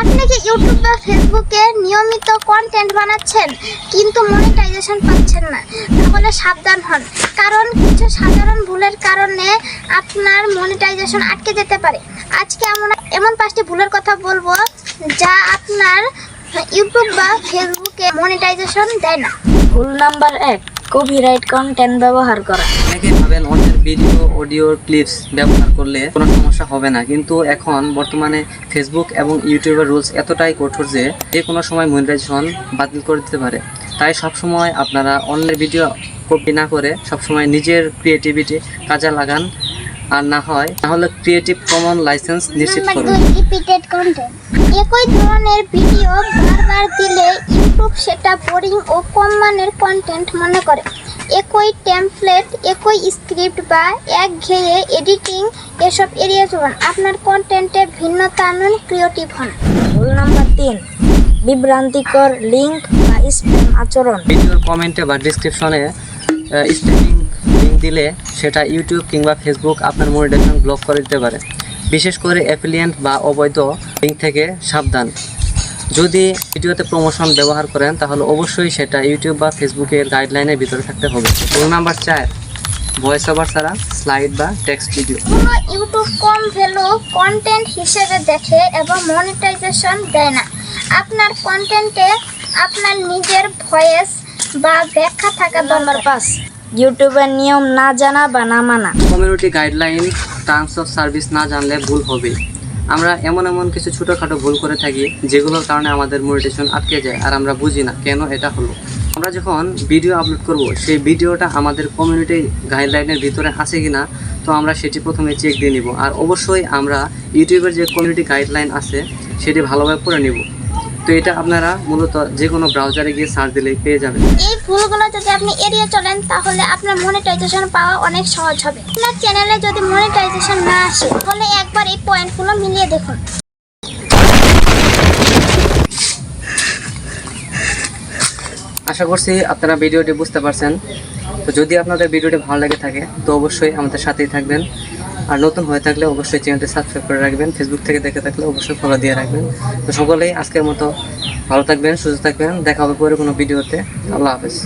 আপনি কি ইউটিউব বা ফেসবুকে নিয়মিত কন্টেন্ট বানাচ্ছেন? কিন্তু মনিটাইজেশন পাচ্ছেন না। তাহলে সাবধান হন। কারণ কিছু সাধারণ ভুলের কারণে আপনার মনিটাইজেশন আটকে যেতে পারে। আজকে এমন এমন পাঁচটি ভুলের কথা বলব যা আপনার ইউটিউব বা ফেসবুকে মনিটাইজেশন দেয় না। ভুল নাম্বার এক কপিরাইট কন্টেন্ট ব্যবহার করা। ভিডিও অডিও ক্লিপস ব্যবহার করলে কোনো সমস্যা হবে না। কিন্তু এখন বর্তমানে ফেসবুক এবং ইউটিউবের রুলস এতটাই কঠোর যে যে কোনো সময় মনিটাইজেশন বাতিল করে দিতে পারে। তাই সবসময় আপনারা অন্যের ভিডিও কপি না করে সবসময় নিজের ক্রিয়েটিভিটি কাজে লাগান। আর না হয় তাহলে ক্রিয়েটিভ কমন লাইসেন্স নিশ্চিত করুন। একই ধরনের ভিডিও বারবার দিলে ইউটিউব সেটা বোরিং ও কম মানের কন্টেন্ট মনে করে। একই টেমপ্লেট একই স্ক্রিপ্ট বা একঘেয়ে এডিটিং এসব এড়িয়ে চলুন। আপনার কন্টেন্টে ভিন্নতা আনুন ক্রিয়েটিভ হন। ভুল নাম্বার তিন বিভ্রান্তিকর লিঙ্ক বা স্প্যাম আচরণ। ভিডিওর কমেন্টে বা ডিসক্রিপশনে স্পেলিং লিঙ্ক দিলে সেটা ইউটিউব কিংবা ফেসবুক আপনার মনিটাইজেশন ব্লক করে দিতে পারে। বিশেষ করে অ্যাফিলিয়েন্ট বা অবৈধ লিঙ্ক থেকে সাবধান। যদি ভিডিওতে প্রমোশন ব্যবহার করেন তাহলে অবশ্যই সেটা ইউটিউব বা ফেসবুকের গাইডলাইনের ভিতরে থাকতে হবে। রুল নাম্বার চার ভয়েস ওভার ছাড়া স্লাইড বা টেক্সট ভিডিও কোনো ইউটিউব কম ভ্যালু কন্টেন্ট হিসেবে দেখে এবং মনিটাইজেশন দেয় না। আপনার কন্টেন্টে আপনার নিজের ভয়েস বা ব্যাখ্যা থাকা নাম্বার দরকার। পাঁচ ইউটিউবের নিয়ম না জানা বা না মানা। Community guideline terms of service না জানলে ভুল হবে। আমরা এমন এমন কিছু ছোটোখাটো ভুল করে থাকি, যেগুলোর কারণে আমাদের মোটিভেশন আটকে যায় আর আমরা বুঝি না কেন এটা হলো। আমরা যখন ভিডিও আপলোড করব, সেই ভিডিওটা আমাদের কমিউনিটি গাইডলাইনের ভিতরে আছে কি না তো আমরা সেটি প্রথমে চেক দিয়ে নিব। আর অবশ্যই আমরা ইউটিউবের যে কমিউনিটি গাইডলাইন আছে, সেটি ভালোভাবে পড়ে নিব। তো এটা আপনারা মূলত যে কোনো ব্রাউজারে গিয়ে সার্চ দিলেই পেয়ে যাবেন। এই ভুলগুলো যদি আপনি এড়িয়ে চলেন তাহলে আপনার মনিটাইজেশন পাওয়া অনেক সহজ হবে। আপনার চ্যানেলে যদি মনিটাইজেশন না আসে তাহলে একবার এই পয়েন্টগুলো মিলিয়ে দেখুন। আশা করছি আপনারা ভিডিওটি বুঝতে পারছেন। তো যদি আপনাদের ভিডিওটি ভালো লেগে থাকে তো অবশ্যই আমাদের সাথেই থাকবেন। আর নতুন হয়ে থাকলে অবশ্যই চ্যানেলটি সাবস্ক্রাইব করে রাখবেন ফেসবুক থেকে দেখে থাকলে অবশ্যই ফলো দিয়ে রাখবেন। তো সকলেই আজকের মতো ভালো থাকবেন, সুস্থ থাকবেন, দেখা হবে পরে কোনো ভিডিওতে। আল্লাহ হাফেজ।